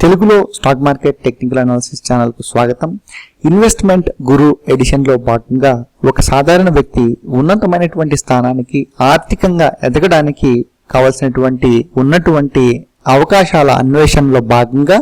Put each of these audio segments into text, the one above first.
తెలుగులో stock market technical analysis ఛానల్కు స్వాగతం. ఇన్వెస్ట్మెంట్ గురు ఎడిషన్లో భాగంగా ఒక సాధారణ వ్యక్తి ఉన్నతమైనటువంటి స్థానానికి ఆర్థికంగా ఎదగడానికి కావలసినటువంటి ఉన్నటువంటి అవకాశాల అన్వేషణలో భాగంగా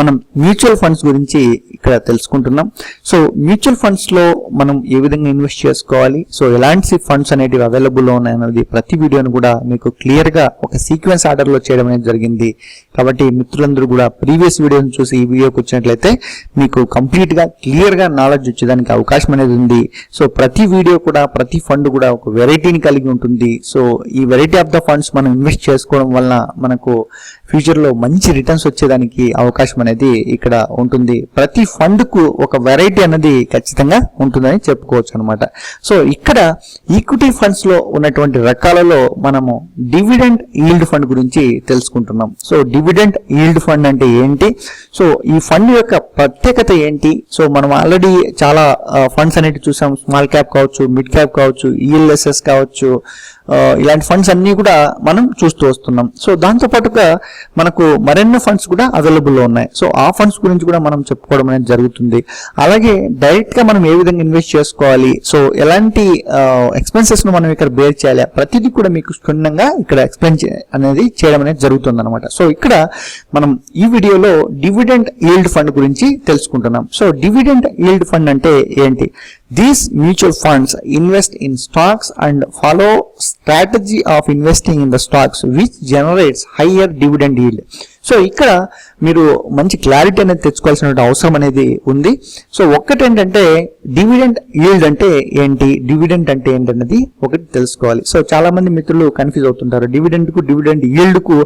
మనం మ్యూచువల్ ఫండ్స్ గురించి ఇక్కడ తెలుసుకుంటున్నాం. సో మ్యూచువల్ ఫండ్స్లో మనం ఏ విధంగా ఇన్వెస్ట్ చేసుకోవాలి? సో ఎలాంటి ఫండ్స్ అనేటివి అవైలబుల్లో ఉన్నాయి అనేది ప్రతి వీడియోను కూడా మీకు క్లియర్గా ఒక సీక్వెన్స్ ఆర్డర్లో చేయడం అనేది జరిగింది. కాబట్టి మిత్రులందరూ కూడా ప్రీవియస్ వీడియోని చూసి ఈ వీడియోకి వచ్చినట్లయితే మీకు కంప్లీట్గా క్లియర్గా నాలెడ్జ్ వచ్చేదానికి అవకాశం అనేది ఉంది. సో ప్రతి వీడియో కూడా ప్రతి ఫండ్ కూడా ఒక వెరైటీని కలిగి ఉంటుంది. సో ఈ వెరైటీ ఆఫ్ ద ఫండ్స్ మనం ఇన్వెస్ట్ చేసుకోవడం వలన మనకు ఫ్యూచర్లో మంచి రిటర్న్స్ వచ్చేదానికి అవకాశం అనేది ఇక్కడ ఉంటుంది. ప్రతి ఫండ్కు ఒక వెరైటీ అనేది ఖచ్చితంగా ఉంటుందని చెప్పుకోవచ్చు అనమాట సో ఇక్కడ ఈక్విటీ ఫండ్స్లో ఉన్నటువంటి రకాలలో మనము డివిడెంట్ ఈల్డ్ ఫండ్ గురించి తెలుసుకుంటున్నాం. సో డివిడెంట్ ఈల్డ్ ఫండ్ అంటే ఏంటి? సో ఈ ఫండ్ యొక్క ప్రత్యేకత ఏంటి? సో మనం ఆల్రెడీ చాలా uh, ఫండ్స్ అనేవి చూసాం. స్మాల్ క్యాప్ కావచ్చు మిడ్ క్యాప్ కావచ్చు ఈఎల్ఎస్ఎస్ కావచ్చు ఇలాంటి ఫండ్స్ అన్నీ కూడా మనం చూస్తూ వస్తున్నాం. సో దాంతో పాటుగా మనకు మరెన్నో ఫండ్స్ కూడా అవైలబుల్లో ఉన్నాయి. సో ఆ ఫండ్స్ గురించి కూడా మనం చెప్పుకోవడం అనేది జరుగుతుంది. అలాగే డైరెక్ట్గా మనం ఏ విధంగా ఇన్వెస్ట్ చేసుకోవాలి? సో ఎలాంటి ఎక్స్పెన్సెస్ను మనం ఇక్కడ బేర్ చేయాలి? ప్రతిదీ కూడా మీకు క్షుణ్ణంగా ఇక్కడ ఎక్స్ప్లెయిన్ అనేది చేయడం అనేది జరుగుతుంది అనమాట సో ఇక్కడ మనం ఈ వీడియోలో డివిడెంట్ ఈల్డ్ ఫండ్ గురించి తెలుసుకుంటున్నాం. సో డివిడెంట్ ఈల్డ్ ఫండ్ అంటే ఏంటి? These mutual funds invest in stocks and follow strategy of investing in the stocks which generates higher dividend yield. So ఇక్కడ మీరు మంచి క్లారిటీ అనేది తెచ్చుకోవాల్సిన అవసరం అనేది ఉంది. సో ఒక్కటి ఏంటంటే డివిడెంట్ ఈల్డ్ అంటే ఏంటి? డివిడెంట్ అంటే ఏంటన్నది ఒకటి తెలుసుకోవాలి. సో చాలా మంది మిత్రులు కన్ఫ్యూజ్ అవుతుంటారు. డివిడెంట్కు డివిడెంట్ ఈల్డ్కు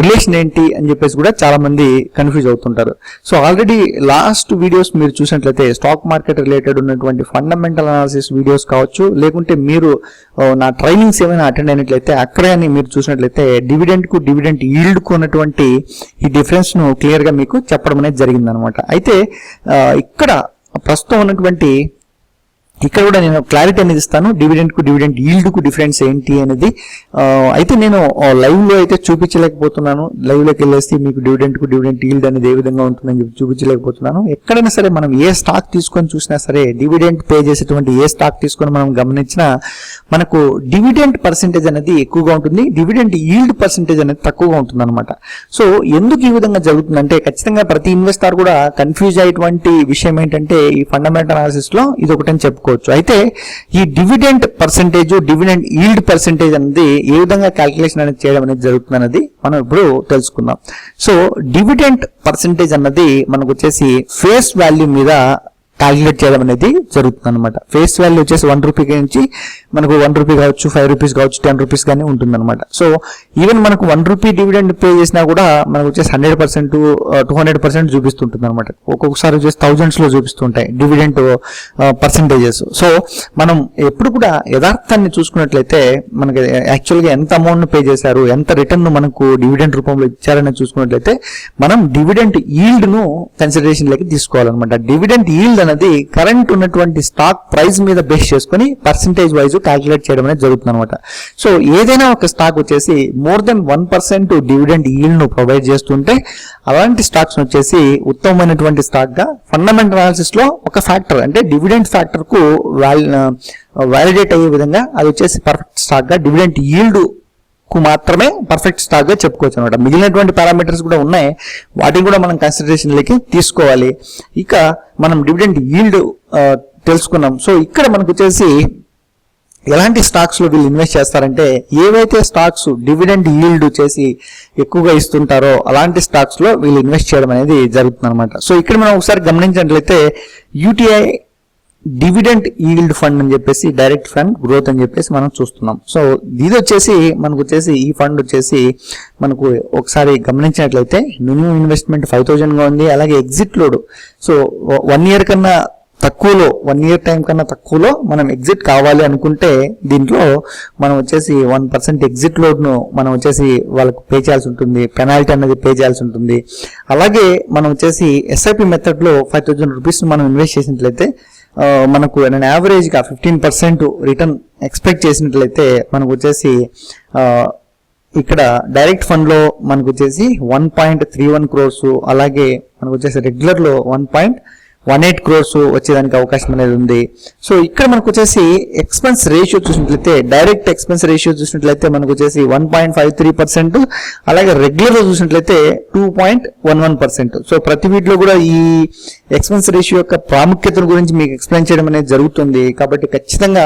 రిలేషన్ ఏంటి అని చెప్పేసి కూడా చాలా మంది కన్ఫ్యూజ్ అవుతుంటారు. సో ఆల్రెడీ లాస్ట్ వీడియోస్ మీరు చూసినట్లయితే స్టాక్ మార్కెట్ రిలేటెడ్ ఉన్నటువంటి ఫండమెంటల్ అనాలిసిస్ వీడియోస్ కావచ్చు లేకుంటే మీరు నా ట్రైనింగ్స్ ఏమైనా అటెండ్ అయినట్లయితే అక్కడే అని మీరు చూసినట్లయితే డివిడెంట్కు డివిడెంట్ ఈల్డ్కు ఉన్నటువంటి ఈ డిఫరెన్స్ను క్లియర్గా మీకు చెప్పడం అనేది జరిగింది అనమాట అయితే ఇక్కడ ప్రస్తుతం ఉన్నటువంటి ఇక్కడ కూడా నేను క్లారిటీ అనేది ఇస్తాను. డివిడెంట్కు డివిడెంట్ ఈల్డ్కు డిఫరెన్స్ ఏంటి అనేది అయితే నేను లైవ్లో అయితే చూపించలేకపోతున్నాను. లైవ్లోకి వెళ్ళేసి మీకు డివిడెంట్కు డివిడెంట్ ఈల్డ్ అనేది ఏ విధంగా ఉంటుందని చెప్పి చూపించలేకపోతున్నాను. ఎక్కడైనా సరే మనం ఏ స్టాక్ తీసుకొని చూసినా సరే డివిడెంట్ పే చేసేటువంటి ఏ స్టాక్ తీసుకొని మనం గమనించినా మనకు డివిడెంట్ పర్సెంటేజ్ అనేది ఎక్కువగా ఉంటుంది. డివిడెంట్ ఈల్డ్ పర్సెంటేజ్ అనేది తక్కువగా ఉంటుంది అనమాట సో ఎందుకు ఈ విధంగా జరుగుతుందంటే ఖచ్చితంగా ప్రతి ఇన్వెస్టర్ కూడా కన్ఫ్యూజ్ అయ్యేటువంటి విషయం ఏంటంటే ఈ ఫండమెంటల్ అనాలిసిస్లో ఇది ఒకటని చెప్పుకో అనుకోవచ్చు అయితే ఈ dividend percentage dividend yield percentage అనేది ఏ విధంగా క్యాల్కులేషన్ అనేది చేయడం అనేది జరుగుతుంది అనేది మనం ఇప్పుడు తెలుసుకుందాం. సో డివిడెంట్ పర్సెంటేజ్ అన్నది మనకు వచ్చేసి ఫేస్ వాల్యూ మీద క్యాలిక్యులేట్ చేయడం అనేది జరుగుతుంది అనమాట ఫేస్ వాల్యూ వచ్చేసి వన్ రూపీ నుంచి మనకు వన్ రూపీ కావచ్చు ఫైవ్ రూపీస్ కావచ్చు టెన్ రూపీస్ కానీ ఉంటుంది అనమాట సో ఈవెన్ మనకు వన్ రూపీ డివిడెండ్ పే చేసినా కూడా మనకు వచ్చేసి hundred percent two hundred percent చూపిస్తుంటుంది అనమాట ఒక్కొక్కసారి వచ్చేసి థౌజండ్స్లో చూపిస్తుంటాయి డివిడెంట్ పర్సెంటేజెస్ సో మనం ఎప్పుడు కూడా యథార్థాన్ని చూసుకున్నట్లయితే మనకి యాక్చువల్గా ఎంత అమౌంట్ పే చేశారు ఎంత రిటర్న్ మనకు డివిడెంట్ రూపంలో ఇచ్చారని చూసుకున్నట్లయితే మనం డివిడెంట్ ఈల్డ్ను కన్సిడరేషన్లోకి తీసుకోవాలన్నమాట. డివిడెంట్ ఈల్డ్ అనేది కరెంట్ ఉన్నటువంటి స్టాక్ ప్రైస్ మీద బేస్ చేసుకొని పర్సంటేజ్ వైజ్ క్యాలిక్యులేట్ చేయడం అనేది జరుగుతుంది అనమాట సో ఏదైనా ఒక స్టాక్ వచ్చేసి more than one percent dividend ఈల్డ్ను provide చేస్తుంటే అలాంటి స్టాక్స్ వచ్చేసి ఉత్తమమైనటువంటి స్టాక్గా ఫండమెంటల్ అనాలిసిస్లో ఒక ఫ్యాక్టర్ అంటే డివిడెంట్ ఫ్యాక్టర్కు వ్యాలిడేట్ అయ్యే విధంగా అది వచ్చేసి పర్ఫెక్ట్ స్టాక్గా డివిడెంట్ ఈల్డ్ కు మాత్రమే పర్ఫెక్ట్ స్టాక్గా చెప్పుకోవచ్చు అనమాట మిగిలినటువంటి పారామీటర్స్ కూడా ఉన్నాయి. వాటిని కూడా మనం కన్సిడరేషన్లోకి తీసుకోవాలి. ఇక మనం డివిడెంట్ ఈల్డ్ తెలుసుకున్నాం. సో ఇక్కడ మనకు వచ్చేసి ఎలాంటి స్టాక్స్లో వీళ్ళు ఇన్వెస్ట్ చేస్తారంటే ఏవైతే స్టాక్స్ డివిడెండ్ ఈల్డ్ చేసి ఎక్కువగా ఇస్తుంటారో అలాంటి స్టాక్స్లో వీళ్ళు ఇన్వెస్ట్ చేయడం అనేది జరుగుతుందన్నమాట. సో ఇక్కడ మనం ఒకసారి గమనించినట్లయితే యూటీఐ డివిడెంట్ ఈల్డ్ ఫండ్ అని చెప్పేసి డైరెక్ట్ ఫండ్ గ్రోత్ అని చెప్పేసి మనం చూస్తున్నాం. సో ఇది వచ్చేసి మనకు వచ్చేసి ఈ ఫండ్ వచ్చేసి మనకు ఒకసారి గమనించినట్లయితే మినిమం ఇన్వెస్ట్మెంట్ ఫైవ్ థౌజండ్గా ఉంది అలాగే exit load. So one year కన్నా తక్కువలో వన్ ఇయర్ టైం కన్నా తక్కువలో మనం ఎగ్జిట్ కావాలి అనుకుంటే దీంట్లో మనం వచ్చేసి వన్ పర్సెంట్ ఎగ్జిట్ లోడ్ను మనం వచ్చేసి వాళ్ళకు పే చేయాల్సి ఉంటుంది పెనాల్టీ అనేది పే చేయాల్సి ఉంటుంది. అలాగే మనం వచ్చేసి ఎస్ఐపి మెథడ్లో ఫైవ్ థౌసండ్ రూపీస్ మనం ఇన్వెస్ట్ చేసినట్లయితే మనకు యావరేజ్గా ఫిఫ్టీన్ పర్సెంట్ రిటర్న్ ఎక్స్పెక్ట్ చేసినట్లయితే మనకు వచ్చేసి ఇక్కడ డైరెక్ట్ ఫండ్లో మనకు వచ్చేసి one point three one crores అలాగే మనకు వచ్చేసి రెగ్యులర్లో one point one eight crores వచ్చేదానికి అవకాశం అనేది ఉంది. సో ఇక్కడ మనకు వచ్చేసి ఎక్స్పెన్స్ రేషియో చూసినట్లయితే డైరెక్ట్ ఎక్స్పెన్స్ రేషియో చూసినట్లయితే మనకు వచ్చేసి one point five three percent అలాగే రెగ్యులర్లో చూసినట్లయితే two point one one percent so ప్రతి వీటిలో కూడా ఈ ఎక్స్పెన్స్ రేషియో యొక్క ప్రాముఖ్యతను గురించి మీకు ఎక్స్ప్లెయిన్ చేయడం అనేది జరుగుతుంది. కాబట్టి ఖచ్చితంగా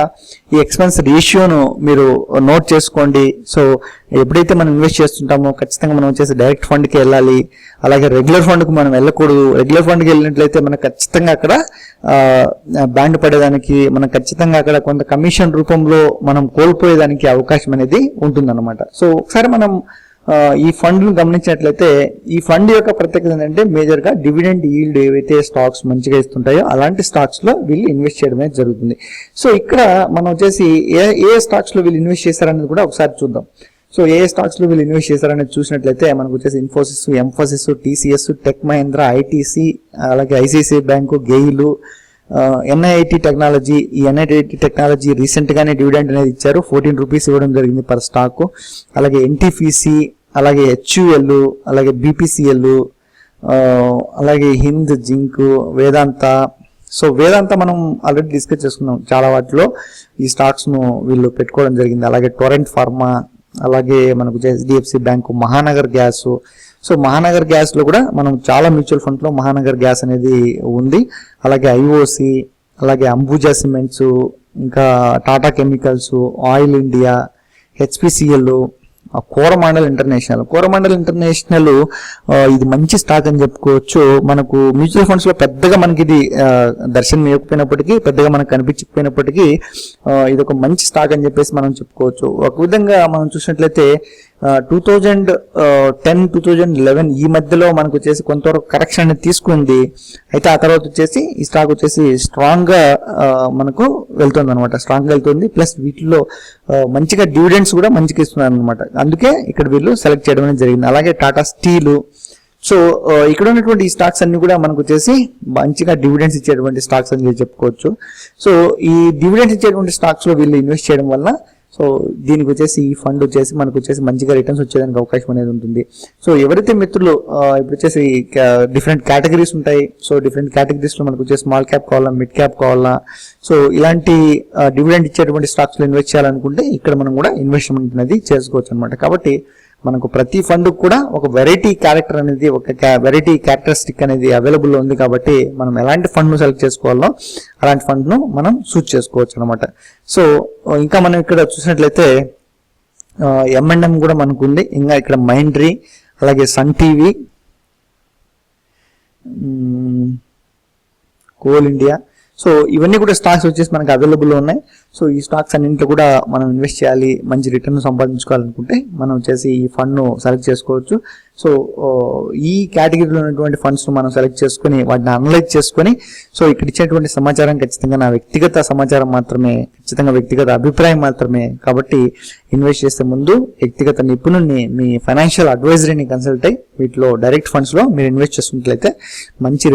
ఈ ఎక్స్పెన్స్ రేషియోను మీరు నోట్ చేసుకోండి. సో ఎప్పుడైతే మనం ఇన్వెస్ట్ చేస్తుంటామో ఖచ్చితంగా మనం వచ్చేసి డైరెక్ట్ ఫండ్కి వెళ్ళాలి. అలాగే రెగ్యులర్ ఫండ్కి మనం వెళ్ళకూడదు. రెగ్యులర్ ఫండ్కి వెళ్ళినట్లయితే మనకు ఖచ్చితంగా అక్కడ బ్యాండ్ పడేదానికి మనం ఖచ్చితంగా అక్కడ కొంత కమిషన్ రూపంలో మనం కోల్పోయేదానికి అవకాశం అనేది ఉంటుందన్నమాట. సో ఒకసారి మనం ఈ ఫండ్ను గమనించినట్లయితే ఈ ఫండ్ యొక్క ప్రత్యేకత ఏంటంటే మేజర్గా డివిడెండ్ ఈల్డ్ ఏవైతే స్టాక్స్ మంచిగా ఇస్తుంటాయో అలాంటి స్టాక్స్లో వీళ్ళు ఇన్వెస్ట్ చేయడం అనేది జరుగుతుంది. సో ఇక్కడ మనం వచ్చేసి ఏ ఏ స్టాక్స్లో వీళ్ళు ఇన్వెస్ట్ చేశారనేది కూడా ఒకసారి చూద్దాం. సో ఏ స్టాక్స్లో వీళ్ళు ఇన్వెస్ట్ చేశారనేది చూసినట్లయితే మనకు వచ్చేసి Infosys Mphasis TCS Tech Mahindra ITC అలాగే ICICI bank GAIL NIIT technology ఈ ఎన్ఐటి టెక్నాలజీ రీసెంట్గానే డివిడెంట్ డివిడెండ్ అనేది ఇచ్చారు. ఫోర్టీన్ రూపీస్ ఇవ్వడం జరిగింది పర్ స్టాక్ అలాగే ఎన్టీపీసీ అలాగే హెచ్యుఎల్ అలాగే బీపీసీఎల్ అలాగే హింద్ జింక్ వేదాంత సో వేదాంత మనం ఆల్రెడీ డిస్కస్ చేసుకున్నాం చాలా వాటిలో. ఈ స్టాక్స్ను వీళ్ళు పెట్టుకోవడం జరిగింది. అలాగే టొరెంట్ ఫార్మా అలాగే మనకు HDFC bank Mahanagar gas. So Mahanagar గ్యాస్లో కూడా మనం చాలా మ్యూచువల్ ఫండ్లో మహానగర్ గ్యాస్ అనేది ఉంది. అలాగే ఐఓసి అలాగే అంబుజా సిమెంట్స్ ఇంకా Tata chemicals Oil India HPCL Coromandel international. Coromandel international ఇది మంచి స్టాక్ అని చెప్పుకోవచ్చు. మనకు మ్యూచువల్ ఫండ్స్లో పెద్దగా మనకి ఇది దర్శనం ఇవ్వకపోయినప్పటికీ పెద్దగా మనకు కనిపించకపోయినప్పటికీ ఇది ఒక మంచి స్టాక్ అని చెప్పేసి మనం చెప్పుకోవచ్చు. ఒక విధంగా మనం చూసినట్లయితే two thousand ten two thousand eleven ఈ మధ్యలో మనకు వచ్చేసి కొంతవరకు కరెక్షన్ అనేది తీసుకుంది. అయితే ఆ తర్వాత వచ్చేసి ఈ స్టాక్ వచ్చేసి స్ట్రాంగ్గా మనకు వెళ్తుంది అనమాట స్ట్రాంగ్గా వెళ్తుంది. ప్లస్ వీటిలో మంచిగా డివిడెండ్స్ కూడా మంచిగా ఇస్తున్నారు అనమాట అందుకే ఇక్కడ వీళ్ళు సెలెక్ట్ చేయడం అనేది జరిగింది. అలాగే టాటా స్టీలు సో ఇక్కడ ఉన్నటువంటి ఈ స్టాక్స్ అన్ని కూడా మనకు వచ్చేసి మంచిగా డివిడెండ్స్ ఇచ్చేటువంటి స్టాక్స్ అని చెప్పుకోవచ్చు. సో ఈ డివిడెండ్స్ ఇచ్చేటువంటి స్టాక్స్లో వీళ్ళు ఇన్వెస్ట్ చేయడం వల్ల సో దీనికి వచ్చేసి ఈ ఫండ్ వచ్చేసి మనకు వచ్చేసి మంచిగా రిటర్న్స్ వచ్చేదానికి అవకాశం అనేది ఉంటుంది. సో ఎవరైతే మిత్రులు ఇప్పుడు వచ్చేసి డిఫరెంట్ కేటగిరీస్ ఉంటాయి. సో డిఫరెంట్ కేటగిరీస్లో మనకు వచ్చేసి స్మాల్ క్యాప్ కావాలా మిడ్ క్యాప్ కావాలా. సో ఇలాంటి డివిడెండ్ ఇచ్చేటువంటి స్టాక్స్లో ఇన్వెస్ట్ చేయాలనుకుంటే ఇక్కడ మనం కూడా ఇన్వెస్ట్మెంట్ అనేది చేసుకోవచ్చు అనమాట కాబట్టి మనకు ప్రతి ఫండ్ కూడా ఒక వెరైటీ క్యారెక్టర్ అనేది ఒక వెరైటీ క్యారెక్టరిస్టిక్ అనేది అవైలబుల్ ఉంది కాబట్టి మనం ఎలాంటి ఫండ్ను సెలెక్ట్ చేసుకోవాలో అలాంటి ఫండ్ను మనం సూట్ చేసుకోవచ్చు అనమాట సో ఇంకా మనం ఇక్కడ చూసినట్లయితే ఎంఎండ్ఎం M&M కూడా మనకు ఉంది. ఇంకా ఇక్కడ మైండ్రీ అలాగే Sun TV Coal India so ఇవన్నీ కూడా స్టాక్స్ వచ్చేసి మనకు అవైలబుల్ ఉన్నాయి. సో ఈ స్టాక్స్ అన్నింటిలో కూడా మనం ఇన్వెస్ట్ చేయాలి మంచి రిటర్న్ సంపాదించుకోవాలనుకుంటే మనం వచ్చేసి ఈ ఫండ్ను సెలెక్ట్ చేసుకోవచ్చు. సో ఈ కేటగిరీలో ఉన్నటువంటి ఫండ్స్ను మనం సెలెక్ట్ చేసుకొని వాటిని అనలైజ్ చేసుకొని సో ఇక్కడ ఇచ్చేటువంటి సమాచారం ఖచ్చితంగా నా వ్యక్తిగత సమాచారం మాత్రమే ఖచ్చితంగా వ్యక్తిగత అభిప్రాయం మాత్రమే. కాబట్టి ఇన్వెస్ట్ చేసే ముందు వ్యక్తిగత నిపుణుల్ని మీ ఫైనాన్షియల్ అడ్వైజరీని కన్సల్ట్ అయ్యి వీటిలో డైరెక్ట్ ఫండ్స్లో మీరు ఇన్వెస్ట్ చేసినట్లయితే మంచి రిటర్న్